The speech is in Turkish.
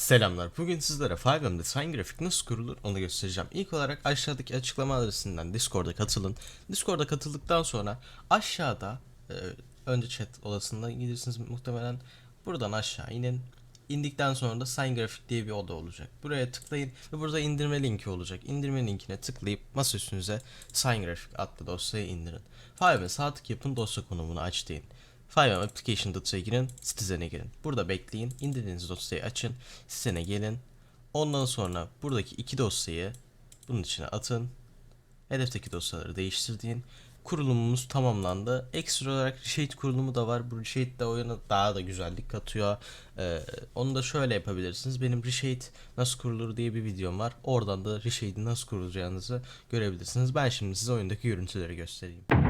Selamlar. Bugün sizlere 5M'de Sign Graphic nasıl kurulur onu göstereceğim. İlk olarak aşağıdaki açıklama adresinden Discord'a katılın. Discord'a katıldıktan sonra aşağıda e, önce chat odasında gidersiniz muhtemelen. Buradan aşağı inin. İndikten sonra da Sign Graphic diye bir oda olacak. Buraya tıklayın ve burada indirme linki olacak. İndirme linkine tıklayıp masa üstünüze Sign Graphic adlı dosyayı indirin. 5M'e sağ tık yapın dosya konumunu aç deyin. Fiverr Application dosyaya girin, sitesine girin. Burada bekleyin, indirdiğiniz dosyayı açın, sitesine gelin. Ondan sonra buradaki iki dosyayı bunun içine atın. Hedefteki dosyaları değiştirdiğin kurulumumuz tamamlandı. Ekstra olarak Reshade kurulumu da var. Bu Reshade de oyuna daha da güzellik katıyor. Ee, onu da şöyle yapabilirsiniz. Benim Reshade nasıl kurulur diye bir videom var. Oradan da Reshade'i nasıl kurulacağınızı görebilirsiniz. Ben şimdi size oyundaki görüntüleri göstereyim.